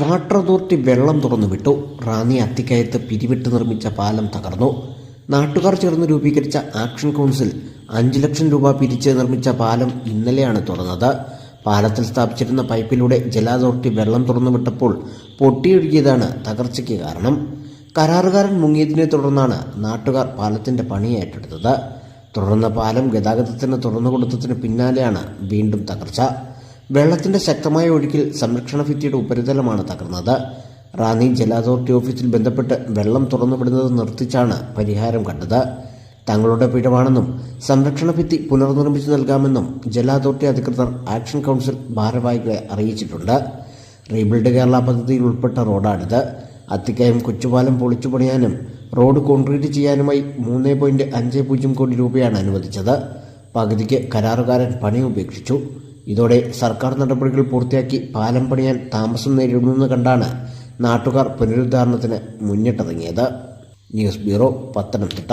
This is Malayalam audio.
വാട്ടർ അതോറിറ്റി വെള്ളം തുറന്നു വിട്ടു റാന്നി അത്തിക്കയത്ത് പിരിവിട്ട് നിർമ്മിച്ച പാലം തകർന്നു. നാട്ടുകാർ ചേർന്ന് രൂപീകരിച്ച ആക്ഷൻ കൗൺസിൽ അഞ്ച് ലക്ഷം രൂപ പിരിച്ച് നിർമ്മിച്ച പാലം ഇന്നലെയാണ് തുറന്നത്. പാലത്തിൽ സ്ഥാപിച്ചിരുന്ന പൈപ്പിലൂടെ ജല അതോറിറ്റി വെള്ളം തുറന്നു വിട്ടപ്പോൾ പൊട്ടിയൊഴുകിയതാണ് തകർച്ചയ്ക്ക് കാരണം. കരാറുകാരൻ മുങ്ങിയതിനെ തുടർന്നാണ് നാട്ടുകാർ പാലത്തിന്റെ പണി ഏറ്റെടുത്തത്. തുടർന്ന് പാലം ഗതാഗതത്തിന് തുറന്നു കൊടുത്തതിന് പിന്നാലെയാണ് വീണ്ടും തകർച്ച. വെള്ളത്തിന്റെ ശക്തമായ ഒഴുക്കിൽ സംരക്ഷണ ഭിത്തിയുടെ ഉപരിതലമാണ് തകർന്നത്. റാന്നി ജല അതോറിറ്റി ഓഫീസിൽ ബന്ധപ്പെട്ട് വെള്ളം തുറന്നുവിടുന്നത് നിർത്തിച്ചാണ് പരിഹാരം കണ്ടത്. തങ്ങളുടെ പിഴവാണെന്നും സംരക്ഷണ ഭിത്തി പുനർനിർമ്മിച്ചു നൽകാമെന്നും ജല അതോറിറ്റി അധികൃതർ ആക്ഷൻ കൗൺസിൽ ഭാരവാഹികളെ അറിയിച്ചിട്ടുണ്ട്. റീബിൽഡ് കേരള പദ്ധതിയിൽ ഉൾപ്പെട്ട റോഡാണിത്. അത്തിക്കയം കൊച്ചുപാലം പൊളിച്ചു പണിയാനും റോഡ് കോൺക്രീറ്റ് ചെയ്യാനുമായി മൂന്ന് പോയിന്റ് അഞ്ച് പൂജ്യം കോടി രൂപയാണ് അനുവദിച്ചത്. പകുതിക്ക് കരാറുകാരൻ പണി ഉപേക്ഷിച്ചു. ഇതോടെ സർക്കാർ നടപടികൾ പൂർത്തിയാക്കി പാലം പണിയാൻ താമസം നേരിടുമെന്ന് കണ്ടാണ് നാട്ടുകാർ പുനരുദ്ധാരണത്തിന് മുന്നിട്ടിറങ്ങിയത്. News bureau Pathanamthitta.